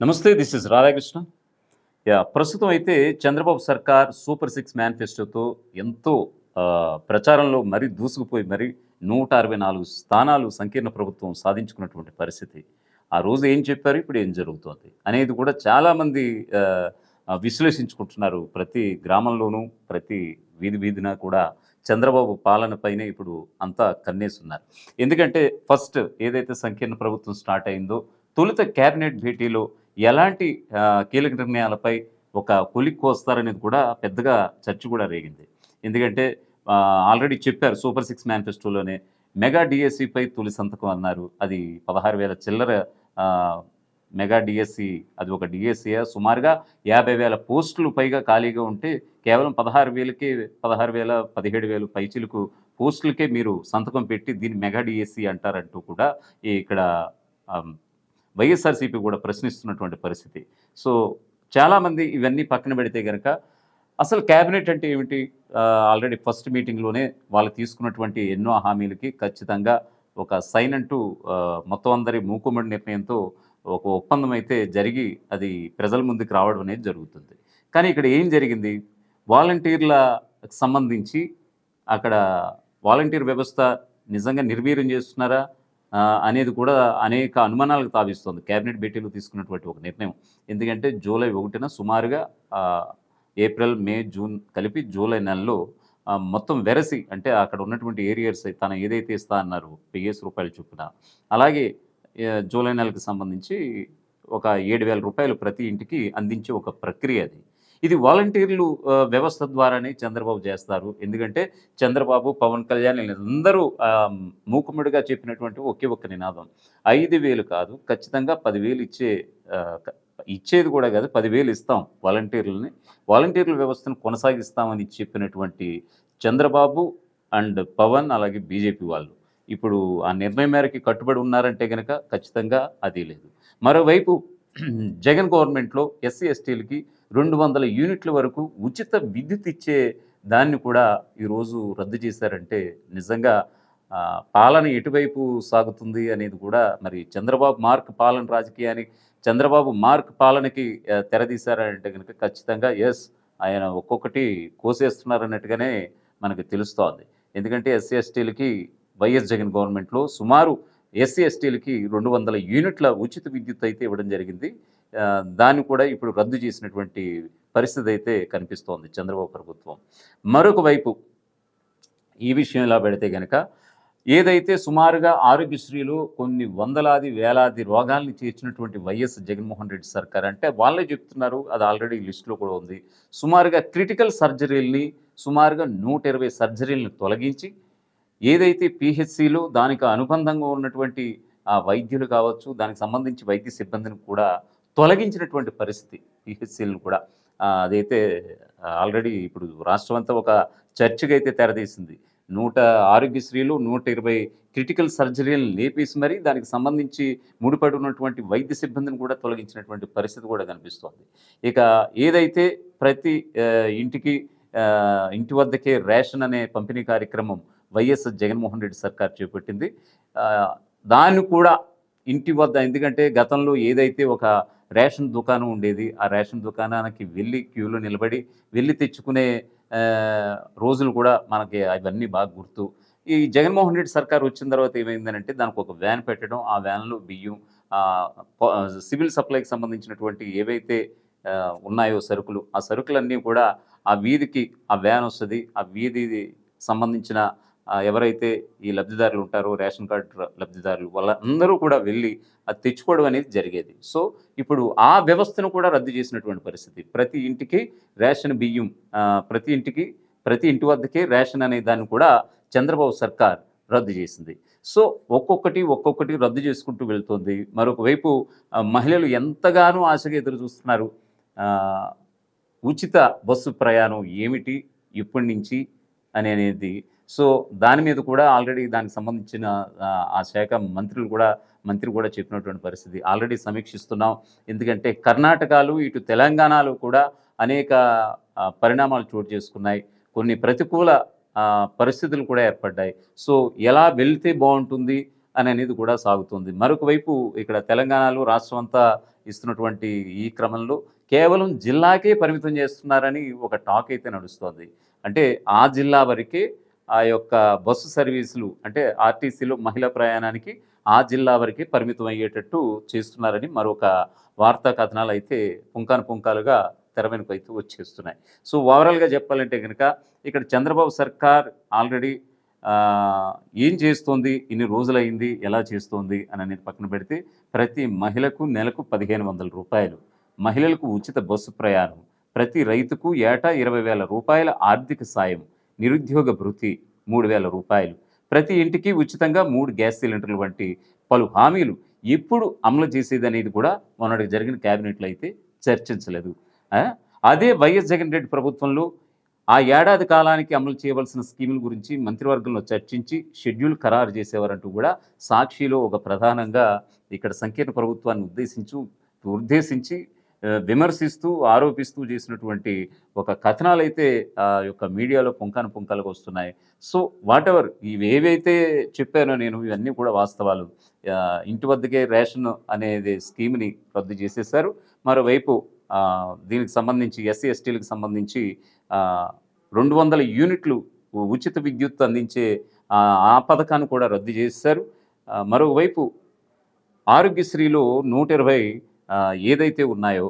నమస్తే this is Radhakrishna. Yeah ప్రస్తుతం అయితే చంద్రబాబు సర్కార్ సూపర్ సిక్స్ మేనిఫెస్టోతో ఎంతో ప్రచారంలో మరీ దూసుకుపోయి మరి నూట అరవై నాలుగు స్థానాలు సంకీర్ణ ప్రభుత్వం సాధించుకున్నటువంటి పరిస్థితి. ఆ రోజు ఏం చెప్పారు? ఇప్పుడు ఏం జరుగుతోంది? అనేది కూడా చాలామంది విశ్లేషించుకుంటున్నారు. ప్రతి గ్రామంలోనూ ప్రతి వీధి వీధిన కూడా చంద్రబాబు పాలన పైనే ఇప్పుడు అంతా కన్నేస్తున్నారు ఎందుకంటే ఫస్ట్ ఏదైతే సంకీర్ణ ప్రభుత్వం స్టార్ట్ అయిందో తొలుత కేబినెట్ భేటీలో ఎలాంటి కీలక నిర్ణయాలపై ఒక కొలిక్కి వస్తారనేది కూడా పెద్దగా చర్చ కూడా రేగింది. ఎందుకంటే ఆల్రెడీ చెప్పారు సూపర్ సిక్స్ మేనిఫెస్టోలోనే మెగా డిఎస్సిపై తొలి సంతకం అన్నారు. అది పదహారు వేల చిల్లర మెగా డిఎస్సి అది ఒక డిఎస్సియా? సుమారుగా యాభై వేల పోస్టులు పైగా ఖాళీగా ఉంటే కేవలం పదహారు వేలకే పదహారు వేల పదిహేడు వేలు పైచిలకు పోస్టులకే మీరు సంతకం పెట్టి దీన్ని మెగా డిఎస్సి అంటారంటూ కూడా ఇక్కడ వైఎస్ఆర్సీపీ కూడా ప్రశ్నిస్తున్నటువంటి పరిస్థితి. సో చాలామంది ఇవన్నీ పక్కన పెడితే కనుక అసలు క్యాబినెట్ అంటే ఏమిటి? ఆల్రెడీ ఫస్ట్ మీటింగ్లోనే వాళ్ళు తీసుకున్నటువంటి ఎన్నో హామీలకి ఖచ్చితంగా ఒక సైన్ అంటూ మొత్తం అందరి మూకుమ్మడి నిర్ణయంతో ఒక ఒప్పందం అయితే జరిగి అది ప్రజల ముందుకు రావడం అనేది జరుగుతుంది. కానీ ఇక్కడ ఏం జరిగింది? వాలంటీర్లకు సంబంధించి అక్కడ వాలంటీర్ వ్యవస్థ నిజంగా నిర్వీర్యం చేస్తున్నారా? అనేది కూడా అనేక అనుమానాలకు తావిస్తోంది. కేబినెట్ భేటీలో తీసుకున్నటువంటి ఒక నిర్ణయం. ఎందుకంటే జూలై ఒకటిన సుమారుగా ఏప్రిల్ మే జూన్ కలిపి జూలై నెలలో మొత్తం వెరసి అంటే అక్కడ ఉన్నటువంటి ఏరియర్స్ తను ఏదైతే ఇస్తా అన్నారు వెయ్యేసి రూపాయలు చొప్పున అలాగే జూలై నెలకు సంబంధించి ఒక ఏడు వేల రూపాయలు ప్రతి ఇంటికి అందించే ఒక ప్రక్రియ అది. ఇది వాలంటీర్లు వ్యవస్థ ద్వారానే చంద్రబాబు చేస్తారు. ఎందుకంటే చంద్రబాబు పవన్ కళ్యాణ్ అందరూ ఆ, చెప్పినటువంటి ఒకే ఒక్క నినాదం. ఐదు వేలు కాదు ఖచ్చితంగా పదివేలు ఇచ్చే ఇచ్చేది కూడా కాదు పదివేలు ఇస్తాం వాలంటీర్లని. వాలంటీర్ల వ్యవస్థను కొనసాగిస్తామని చెప్పినటువంటి చంద్రబాబు అండ్ పవన్ అలాగే బీజేపీ వాళ్ళు ఇప్పుడు ఆ నిర్ణయం మేరకి కట్టుబడి ఉన్నారంటే కనుక ఖచ్చితంగా అది లేదు. మరోవైపు జగన్ గవర్నమెంట్లో ఎస్సీ ఎస్టీలకి రెండు వందల యూనిట్ల వరకు ఉచిత విద్యుత్ ఇచ్చే దాన్ని కూడా ఈరోజు రద్దు చేశారంటే నిజంగా పాలన ఎటువైపు సాగుతుంది అనేది కూడా మరి చంద్రబాబు మార్క్ పాలన రాజకీయానికి చంద్రబాబు మార్క్ పాలనకి తెరదీశారంటే కనుక ఖచ్చితంగా ఎస్ ఆయన ఒక్కొక్కటి కోసేస్తున్నారన్నట్టుగానే మనకు తెలుస్తోంది. ఎందుకంటే ఎస్సీ ఎస్టీలకి వైఎస్ జగన్ గవర్నమెంట్లో సుమారు ఎస్సీ ఎస్టీలకి రెండు వందల యూనిట్ల ఉచిత విద్యుత్ అయితే ఇవ్వడం జరిగింది. దాన్ని కూడా ఇప్పుడు రద్దు చేసినటువంటి పరిస్థితి అయితే కనిపిస్తోంది చంద్రబాబు ప్రభుత్వం. మరొక వైపు ఈ విషయం ఇలా పెడితే కనుక ఏదైతే సుమారుగా ఆరోగ్యశ్రీలో కొన్ని వందలాది వేలాది రోగాల్ని చేర్చినటువంటి వైఎస్ జగన్మోహన్ రెడ్డి సర్కార్ అంటే వాళ్ళే చెప్తున్నారు అది ఆల్రెడీ లిస్టులో కూడా ఉంది. సుమారుగా క్రిటికల్ సర్జరీల్ని సుమారుగా నూట ఇరవై సర్జరీలను తొలగించి ఏదైతే పిహెచ్సిలో దానికి అనుబంధంగా ఉన్నటువంటి ఆ వైద్యులు కావచ్చు దానికి సంబంధించి వైద్య సిబ్బందిని కూడా తొలగించినటువంటి పరిస్థితి పిహెచ్సిలు కూడా. అదైతే ఆల్రెడీ ఇప్పుడు రాష్ట్రం అంతా ఒక చర్చకైతే అయితే తెరదీసింది నూట ఆరోగ్యశ్రీలు నూట ఇరవై క్రిటికల్ సర్జరీలు లేపేసి మరి దానికి సంబంధించి ముడిపడి ఉన్నటువంటి వైద్య సిబ్బందిని కూడా తొలగించినటువంటి పరిస్థితి కూడా కనిపిస్తోంది. ఇక ఏదైతే ప్రతి ఇంటికి ఇంటి వద్దకే రేషన్ అనే పంపిణీ కార్యక్రమం వైఎస్ జగన్మోహన్ రెడ్డి సర్కార్ చేపట్టింది దాన్ని కూడా ఇంటి వద్ద ఎందుకంటే గతంలో ఏదైతే ఒక రేషన్ దుకాణం ఉండేది ఆ రేషన్ దుకాణానికి వెళ్ళి క్యూలో నిలబడి వెళ్ళి తెచ్చుకునే రోజులు కూడా మనకి అవన్నీ బాగా గుర్తు. ఈ జగన్మోహన్ రెడ్డి సర్కార్ వచ్చిన తర్వాత ఏమైందనంటే దానికి ఒక వ్యాన్ పెట్టడం ఆ వ్యాన్లో బియ్యం సివిల్ సప్లైకి సంబంధించినటువంటి ఏవైతే ఉన్నాయో సరుకులు ఆ సరుకులన్నీ కూడా ఆ వీధికి ఆ వ్యాన్ వస్తుంది ఆ వీధి సంబంధించిన ఎవరైతే ఈ లబ్ధిదారులు ఉంటారో రేషన్ కార్డు లబ్ధిదారులు వాళ్ళందరూ కూడా వెళ్ళి అది తెచ్చుకోవడం అనేది జరిగేది. సో ఇప్పుడు ఆ వ్యవస్థను కూడా రద్దు చేసినటువంటి పరిస్థితి. ప్రతి ఇంటికి రేషన్ బియ్యం ప్రతి ఇంటికి ప్రతి ఇంటి వద్దకే రేషన్ అనే దాన్ని కూడా చంద్రబాబు సర్కార్ రద్దు చేసింది. సో ఒక్కొక్కటి ఒక్కొక్కటి రద్దు చేసుకుంటూ వెళ్తుంది. మరొకవైపు మహిళలు ఎంతగానో ఆశగా ఎదురు చూస్తున్నారు. ఉచిత బస్సు ప్రయాణం ఏమిటి ఇప్పటి నుంచి అని అనేది సో దాని మీద కూడా ఆల్రెడీ దానికి సంబంధించిన ఆ, శాఖ మంత్రులు కూడా మంత్రి కూడా చెప్పినటువంటి పరిస్థితి ఆల్రెడీ సమీక్షిస్తున్నాం. ఎందుకంటే కర్ణాటకలు ఇటు తెలంగాణలో కూడా అనేక పరిణామాలు చోటు చేసుకున్నాయి. కొన్ని ప్రతికూల పరిస్థితులు కూడా ఏర్పడ్డాయి. సో ఎలా వెళ్తే బాగుంటుంది అని అనేది కూడా సాగుతుంది. మరొక వైపు ఇక్కడ తెలంగాణలో రాష్ట్రం అంతా ఇస్తున్నటువంటి ఈ క్రమంలో కేవలం జిల్లాకే పరిమితం చేస్తున్నారని ఒక టాక్ అయితే నడుస్తుంది. అంటే ఆ జిల్లా వరకే ఆ యొక్క బస్సు సర్వీసులు అంటే ఆర్టీసీలో మహిళా ప్రయాణానికి ఆ జిల్లా వరకే పరిమితం అయ్యేటట్టు చేస్తున్నారని మరొక వార్తా కథనాలు అయితే పుంకాను పుంకాలుగా తెర వెనుక అయితే వచ్చేస్తున్నాయి. సో ఓవరాల్గా చెప్పాలంటే కనుక ఇక్కడ చంద్రబాబు సర్కార్ ఆల్రెడీ ఏం చేస్తోంది? ఇన్ని రోజులైంది ఎలా చేస్తోంది? అని అనేది పక్కన పెడితే ప్రతి మహిళకు నెలకు పదిహేను వందల రూపాయలు. మహిళలకు ఉచిత బస్సు ప్రయాణం. ప్రతి రైతుకు ఏటా ఇరవై వేల రూపాయల ఆర్థిక సాయం. నిరుద్యోగ భృతి మూడు వేల రూపాయలు. ప్రతి ఇంటికి ఉచితంగా మూడు గ్యాస్ సిలిండర్లు వంటి పలు హామీలు ఎప్పుడు అమలు చేసేది అనేది కూడా మొన్నటికి జరిగిన క్యాబినెట్లో అయితే చర్చించలేదు. అదే వైఎస్ జగన్ రెడ్డి ప్రభుత్వంలో ఆ ఏడాది కాలానికి అమలు చేయవలసిన స్కీముల గురించి మంత్రివర్గంలో చర్చించి షెడ్యూల్ ఖరారు చేసేవారంటూ కూడా సాక్షిలో ఒక ప్రధానంగా ఇక్కడ సంకీర్ణ ప్రభుత్వాన్ని ఉద్దేశించు ఉద్దేశించి విమర్శిస్తూ ఆరోపిస్తూ చేసినటువంటి ఒక కథనాలు అయితే ఆ యొక్క మీడియాలో పుంకాను పుంకాలకు వస్తున్నాయి. సో వాట్ ఎవర్ ఇవి ఏవైతే చెప్పానో నేను ఇవన్నీ కూడా వాస్తవాలు. ఇంటి వద్దకే రేషన్ అనేది స్కీమ్ని రద్దు చేసేశారు. మరోవైపు దీనికి సంబంధించి ఎస్సీ ఎస్టీలకు సంబంధించి రెండు వందల యూనిట్లు ఉచిత విద్యుత్ అందించే ఆ పథకాన్ని కూడా రద్దు చేశారు మరోవైపు ఆరోగ్యశ్రీలో నూట ఇరవై ఏదైతే ఉన్నాయో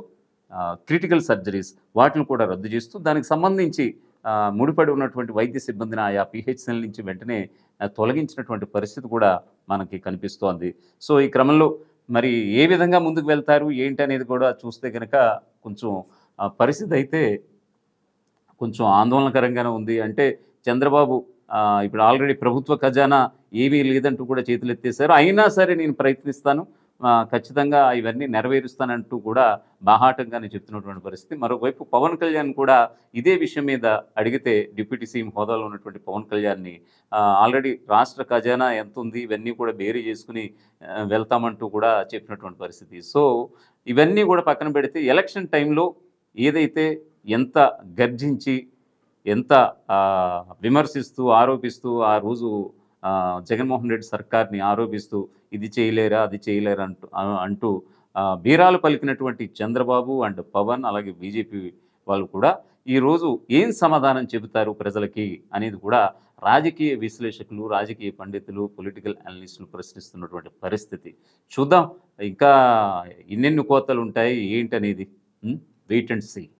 క్రిటికల్ సర్జరీస్ వాటిని కూడా రద్దు చేస్తూ దానికి సంబంధించి ముడిపడి ఉన్నటువంటి వైద్య సిబ్బందిని ఆయా పిహెచ్ఎల్ నుంచి వెంటనే తొలగించినటువంటి పరిస్థితి కూడా మనకి కనిపిస్తోంది. సో ఈ క్రమంలో మరి ఏ విధంగా ముందుకు వెళ్తారు ఏంటి అనేది కూడా చూస్తే కనుక కొంచెం పరిస్థితి అయితే కొంచెం ఆందోళనకరంగానే ఉంది. అంటే చంద్రబాబు ఇప్పుడు ఆల్రెడీ ప్రభుత్వ ఖజానా ఏమీ లేదంటూ కూడా చేతులు ఎత్తేసారు అయినా సరే నేను ప్రయత్నిస్తాను. ఖచ్చితంగా ఇవన్నీ నెరవేరుస్తానంటూ కూడా బాహాటంగానే చెప్తున్నటువంటి పరిస్థితి. మరోవైపు పవన్ కళ్యాణ్ కూడా ఇదే విషయం మీద అడిగితే డిప్యూటీ సీఎం హోదాలో ఉన్నటువంటి పవన్ కళ్యాణ్ని ఆల్రెడీ రాష్ట్ర ఖజానా ఎంత ఉంది ఇవన్నీ కూడా బేరీ చేసుకుని వెళ్తామంటూ కూడా చెప్పినటువంటి పరిస్థితి. సో ఇవన్నీ కూడా పక్కన పెడితే ఎలక్షన్ టైంలో ఏదైతే ఎంత గర్జించి ఎంత విమర్శిస్తూ ఆరోపిస్తూ ఆ రోజు జగన్మోహన్ రెడ్డి సర్కార్ని ఆరోపిస్తూ ఇది చేయలేరా అది చేయలేరా అంటూ అంటూ బీరాలు పలికినటువంటి చంద్రబాబు అండ్ పవన్ అలాగే బీజేపీ వాళ్ళు కూడా ఈరోజు ఏం సమాధానం చెబుతారు ప్రజలకి అనేది కూడా రాజకీయ విశ్లేషకులు రాజకీయ పండితులు పొలిటికల్ అనలిస్టులు ప్రశ్నిస్తున్నటువంటి పరిస్థితి. చూద్దాం. ఇంకా ఎన్నెన్ని కోతలు ఉంటాయి ఏంటనేది? Wait and see